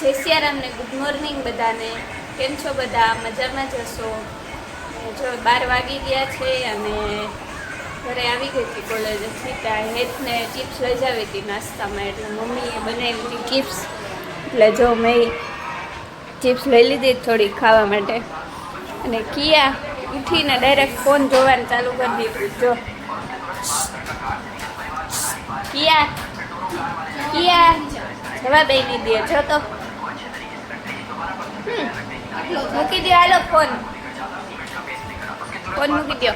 સિયારામ ને good morning બધાને. કેમ છો બધા? મજામાં જ હશો? જો બાર વાગી ગયા છે અને ઘરે આવી ગઈ હતી કોલેજ સીતા હેતને ચિપ્સ લઈ જાવી હતી નાસ્તામાં. એટલે મમ્મીએ બનાવી હતી ચિપ્સ એટલે જો મેં ચિપ્સ લઈ લીધી થોડી ખાવા માટે. અને કિયા ઉઠીને ડાયરેક્ટ ફોન જોવાનું ચાલુ કરી દીધું. જો. કિયા કિયા, જવાબ દઈ દીધી જો તો. મૂકી દો હાલો ફોન. ફોન મૂકી દો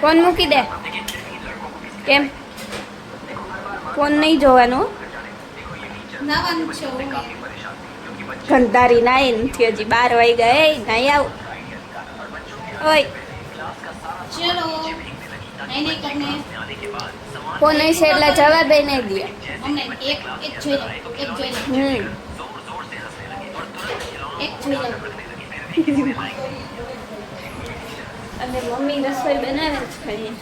ફોન મૂકી દે. કેમ? ફોન નહીં જોવાનો. છે નાઈ નથી હજી બાર વાગ્યા એ નાઈ આવ. ઓય. ચલો. એને કરને ફોન હશે એટલે જવાબ એ નહીં દે. અમને એક એક જોઈ લો એક જોઈ લો. હમ. એક જોઈ લો. અને મમ્મી રસોઈ બનાવે છે ખાલી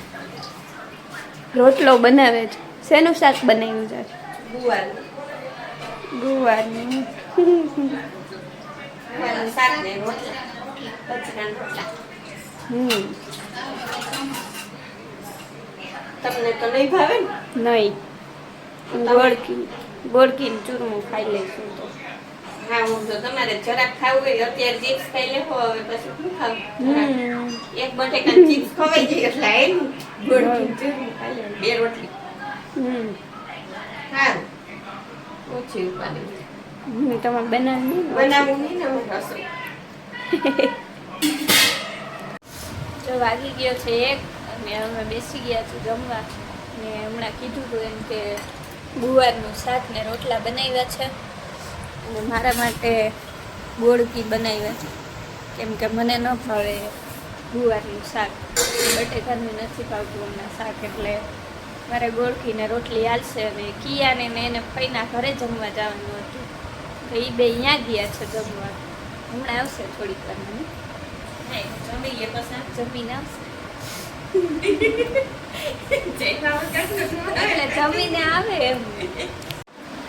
રોટલો બનાવે છે શેનું શાક બનાવ્યું છે? ગુવાર ગુવારનું. શાક ને રોટલા. બચકાના હમ. તમને તો નહીં ભાવે ને? નહીં. ગોળકી ગોળકી ચૂરમું ખાઈ લઈશું તો. હા હું તો તમારે જરાક ખાવું હોય અત્યારે ચિપ્સ ખાઈ લેવો હવે પછી શું ખાવું? એક બટેકા ચિપ્સ ખવાઈ જાય એટલે આયનું ગોળ ચૂરમું ખાઈ લેવું. બે રોટલી. હમ. સારું. ઓછી ઉપાધિ. મમ્મી બનાવું બનાવી નહીં ને હું રસોઈ જો વાગી ગયો છે એક. અને અમે બેસી ગયા છું જમવા ને હમણાં કીધું હતું એમ કે ગુવારનું શાક ને રોટલા બનાવ્યા છે. અને મારા માટે ગોળકી બનાવ્યા છે. કેમ કે મને ન ભાવે ગુવારનું શાક. બટેકાનું નથી ભાવતું હમણાં શાક એટલે મારે ગોળખીને રોટલી હાલશે અને કિયાને ને એને ફઈના ઘરે જમવા જવાનું હતું. તો એ બે અહીંયા ગયા છે જમવા. હમણાં આવશે થોડીક વાર મને. જમી લે પછી. જમીને આવશે. એટલે જમીને આવે એમ.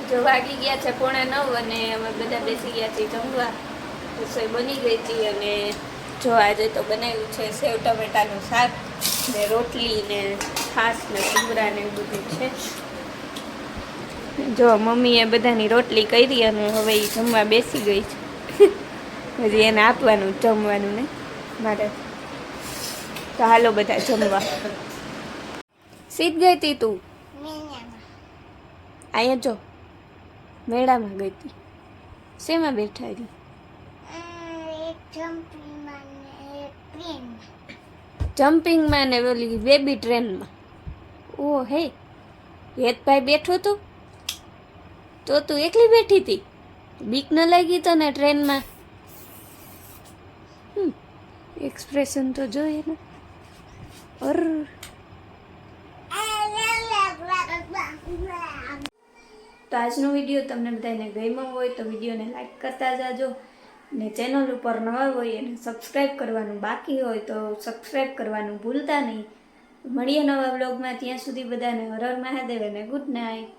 જો વાગી ગયા છે પોણા નવ અને અમે બધા બેસી ગયા છીએ જમવા. રસોઈ બની ગઈ હતી અને જો આજે તો બનાવ્યું છે સેવ ટમેટાનું શાક ને રોટલી છાશ ને ને એવું બધું છે. જો મમ્મીએ બધાની રોટલી કરી અને હવે એ જમવા બેસી ગઈ છે. હજી એને આપવાનું જમવાનું ને. મારે તો હાલો બધા જમવા. સીધ ગઈ તી તું? અહીંયા જો. મેળામાં ગઈ હતી શેમાં બેઠા હતી જમ્પિંગમાં ને ઓલી બેબી ટ્રેનમાં. ઓ હે. હેતભાઈ બેઠો તો? તો તું એકલી બેઠી હતી બીક ન લાગી તને ટ્રેનમાં? એક્સપ્રેશન તો જોઈએ ને. અર તો આજનો વીડિયો તમને બધાને ગમ્યો હોય તો વિડીયોને લાઈક કરતા જાજો ને ચેનલ ઉપર નવા હોય એને સબસ્ક્રાઈબ કરવાનું બાકી હોય તો સબસ્ક્રાઈબ કરવાનું ભૂલતા નહીં. મળીએ નવા બ્લોગમાં ત્યાં સુધી બધાને હર હર મહાદેવ અને ગુડ નાઇટ.